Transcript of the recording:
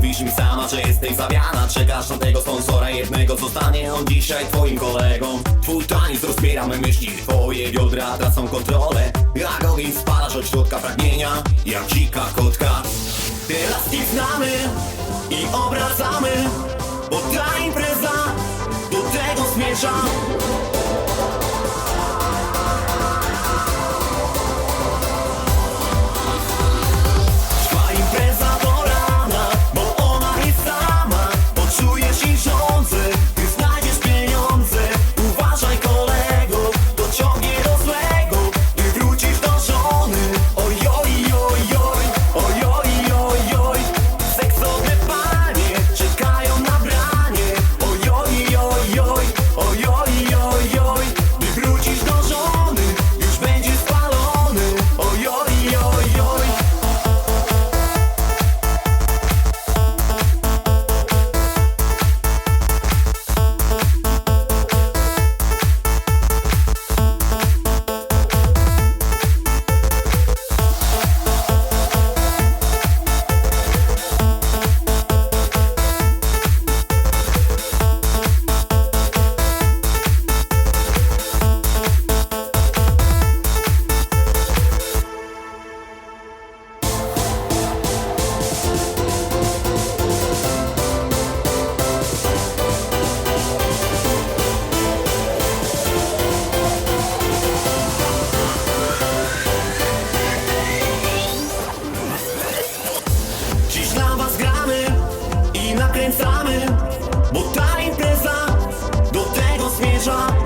Mówisz mi sama, że jesteś zawiana. Czekasz na tego sponsora jednego Zostanie on dzisiaj twoim kolegą. Twój taniec rozbiera myśli Twoje biodra tracą kontrolę. Jak ogień spalasz od środka pragnienia Jak dzika kotka. Teraz ich znamy i obracamy Bo ta impreza do tego zmierza gens.